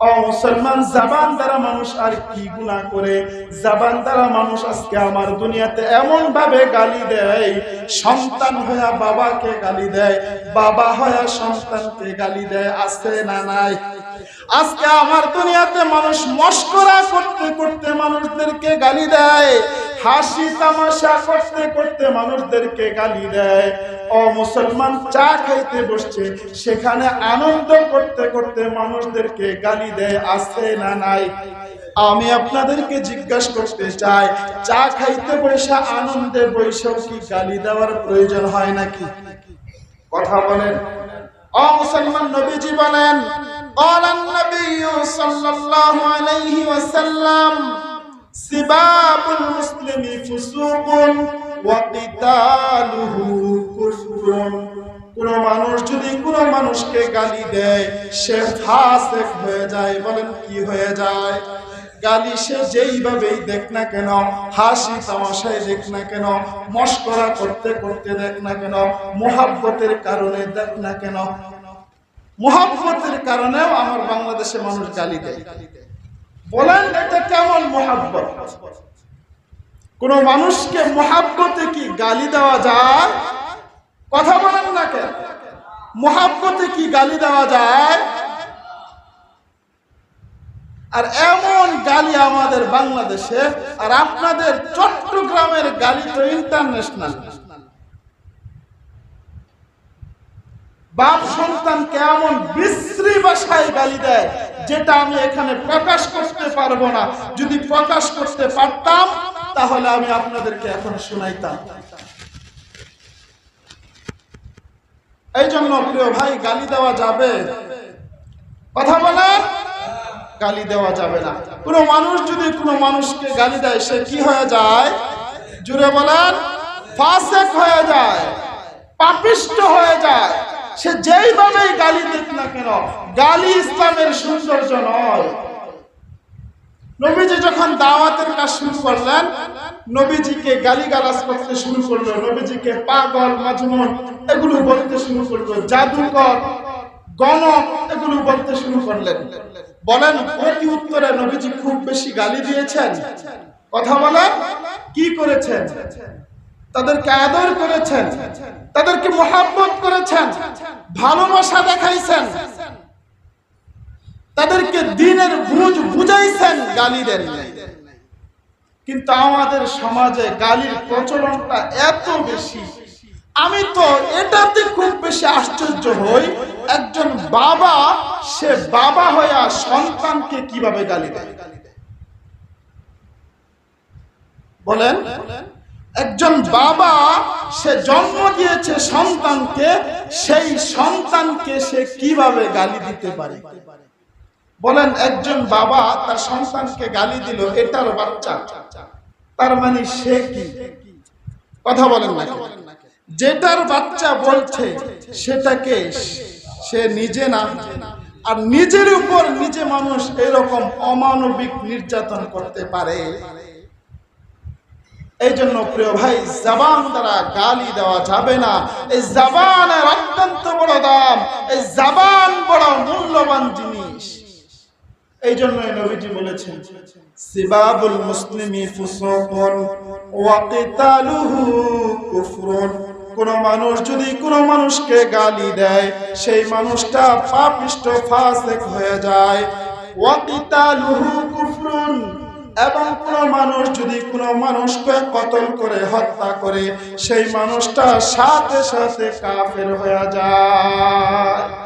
ও মুসলমান জাবান দ্বারা মানুষ আর কি গুণা করে? জাবান দ্বারা মানুষ আজকে আমার দুনিয়াতে এমন ভাবে গালি দেয়, সন্তান হইয়া বাবাকে গালি দেয়, বাবা হইয়া সন্তানকে গালি দেয়, আছে না নাই? আজকে আমার দুনিয়াতে মানুষ মস্করা করতে করতে মানুষদেরকে গালি দেয় হাসি তামাশা করতে করতে মানুষদেরকে গালি দেয় ও মুসলমান চা খাইতে বসছে সেখানে আনন্দ করতে করতে মানুষদেরকে গালি দেয় আছে না নাই আমি আপনাদেরকে জিজ্ঞাসা করতে চাই চা খাইতে বসে আনন্দে বৈশাও কি গালি দেওয়ার প্রয়োজন হয় নাকি কথা বলেন ও মুসলমান নবীজি বলেন قال النبي صلى الله عليه وسلم سباب المسلم فسوق وقتاله কিতালুহু কোন মানুষ যদি কোন মানুষকে গালি দেয়, সে ফাসেক হয়ে যায়। বলেন কি হয়ে যায়? গালি সে যেইভাবেই দেখ না কেন, হাসি তামাশায় দেখ না কেন, মস্করা করতে করতে দেখ না কেন, মোহাব্বতের কারণে দেখ না কেন, মোহাব্বতের কারণেও আমার বাংলাদেশে মানুষ গালি দেয়। বলেন, এটা কেমন মোহাব্বত? কোন মানুষকে মোহাব্বতে কি গালি দেওয়া যায়? কথা বলেন না কেন? মোহাব্বতে কি গালি দেওয়া যায়? আর এমন গালি আমাদের বাংলাদেশে, আর আপনাদের চট্টগ্রামের গালি তো ইন্টারন্যাশনাল বাপ সন্তান কেমন বিশ্রী ভাষায় গালি দেয়? যেটা আমি এখানে প্রকাশ করতে পারব না। যদি প্রকাশ করতে পারতাম, তাহলে আমি আপনাদেরকে এখন শোনাইতাম। এই জন্য প্রিয় ভাই, গালি দেওয়া যাবে। কথা বলেন? গালি দেওয়া যাবে না। কোনো মানুষ যদি কোনো মানুষকে গালি দেয়, সে কি হয়ে যায়? জুড়ে বলেন, ফাসেক হয়ে যায়, পাপিষ্ট হয়ে যায়। সে যেইভাবেই গালি দিক না কেন, গালি ইসলামের সৌন্দর্য নয়। নবীজি যখন দাওয়াতের কাজ শুরু করলেন, নবীজিকে গালি গালাজ করতে শুরু করল, নবীজিকে পাগল মাজমুন এগুলো বলতে শুরু করল, জাদুকর, গণক, এগুলো বলতে শুরু করলেন। বলেন প্রতি উত্তরে নবীজি খুব বেশি গালি দিয়েছেন? কথা বলেন, কি করেছেন? তাদেরকে আদর করেছেন, তাদেরকে মোহাব্বত করেছেন, ভালোবাসা দেখাইছেন, তাদেরকে দিনের বুঝ বুঝাইছেন গালি দেন। কিন্তু আমাদের সমাজে গালির প্রচলনটা এত বেশি আমি তো এটাতে খুব বেশি আশ্চর্য হই, একজন বাবা, সে বাবা হইয়া সন্তানকে কীভাবে গালি দেয় বলেন একজন বাবা, সে জন্ম দিয়েছে সন্তানকে, সেই সন্তানকে সে কীভাবে গালি দিতে পারে? বলেন, একজন বাবা তার সন্তানকে গালি দিল, এটার বাচ্চা। তার মানে সে কি? কথা বলেন না যেটার বাচ্চা বলছে, সেটাকে সে নিজে না। আর নিজের উপর নিজে মানুষ এরকম অমানবিক নির্যাতন করতে পারে। এই জন্য প্রিয় ভাই, জবান দ্বারা গালি দেওয়া যাবে না। এই জবানের অত্যন্ত বড় দাম, এই জবান বড় মূল্যবান জিনিস। এই জন্য নবীজি বলেছেন, সিবাবুল মুসলিমি ফুসুকুন ওয়া কিতালুহু কুফরুন। কোন মানুষ যদি কোন মানুষকে গালি দেয়, সেই মানুষটা পাপিষ্ট, ফাসিক হয়ে যায়। ওয়া কিতালুহু কুফরুন। এবং কোন মানুষ যদি কোন মানুষকে কতল করে হত্যা করে, সেই মানুষটা সাথে সাথে কাফের হয়ে যায়।